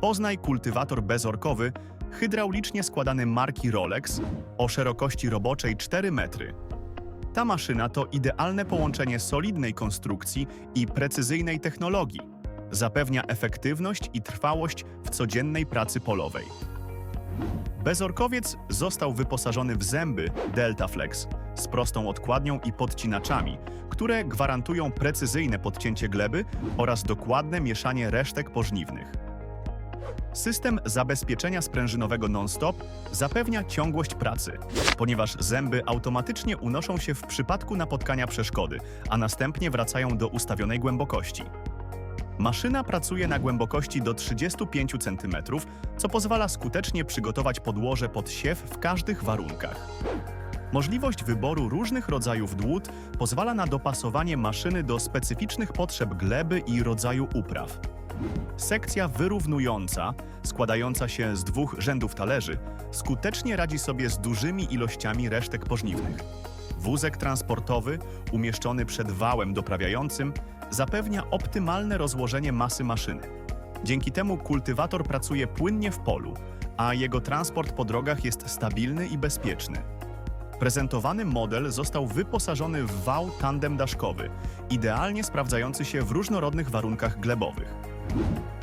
Poznaj kultywator bezorkowy, hydraulicznie składany marki Rolex o szerokości roboczej 4 metry. Ta maszyna to idealne połączenie solidnej konstrukcji i precyzyjnej technologii. Zapewnia efektywność i trwałość w codziennej pracy polowej. Bezorkowiec został wyposażony w zęby Deltaflex z prostą odkładnią i podcinaczami, które gwarantują precyzyjne podcięcie gleby oraz dokładne mieszanie resztek pożniwnych. System zabezpieczenia sprężynowego non-stop zapewnia ciągłość pracy, ponieważ zęby automatycznie unoszą się w przypadku napotkania przeszkody, a następnie wracają do ustawionej głębokości. Maszyna pracuje na głębokości do 35 cm, co pozwala skutecznie przygotować podłoże pod siew w każdych warunkach. Możliwość wyboru różnych rodzajów dłut pozwala na dopasowanie maszyny do specyficznych potrzeb gleby i rodzaju upraw. Sekcja wyrównująca, składająca się z dwóch rzędów talerzy, skutecznie radzi sobie z dużymi ilościami resztek pożniwnych. Wózek transportowy, umieszczony przed wałem doprawiającym, zapewnia optymalne rozłożenie masy maszyny. Dzięki temu kultywator pracuje płynnie w polu, a jego transport po drogach jest stabilny i bezpieczny. Prezentowany model został wyposażony w wał tandem daszkowy, idealnie sprawdzający się w różnorodnych warunkach glebowych.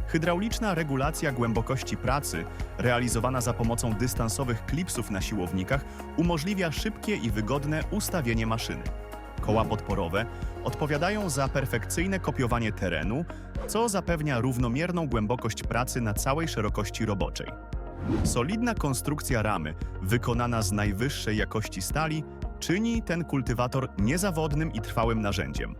Hydrauliczna regulacja głębokości pracy, realizowana za pomocą dystansowych klipsów na siłownikach, umożliwia szybkie i wygodne ustawienie maszyny. Koła podporowe odpowiadają za perfekcyjne kopiowanie terenu, co zapewnia równomierną głębokość pracy na całej szerokości roboczej. Solidna konstrukcja ramy, wykonana z najwyższej jakości stali, czyni ten kultywator niezawodnym i trwałym narzędziem.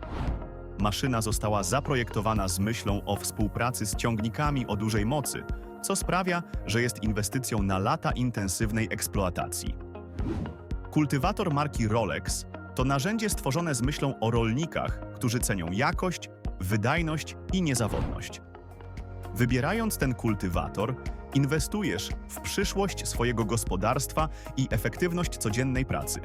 Maszyna została zaprojektowana z myślą o współpracy z ciągnikami o dużej mocy, co sprawia, że jest inwestycją na lata intensywnej eksploatacji. Kultywator marki Rolex to narzędzie stworzone z myślą o rolnikach, którzy cenią jakość, wydajność i niezawodność. Wybierając ten kultywator, inwestujesz w przyszłość swojego gospodarstwa i efektywność codziennej pracy.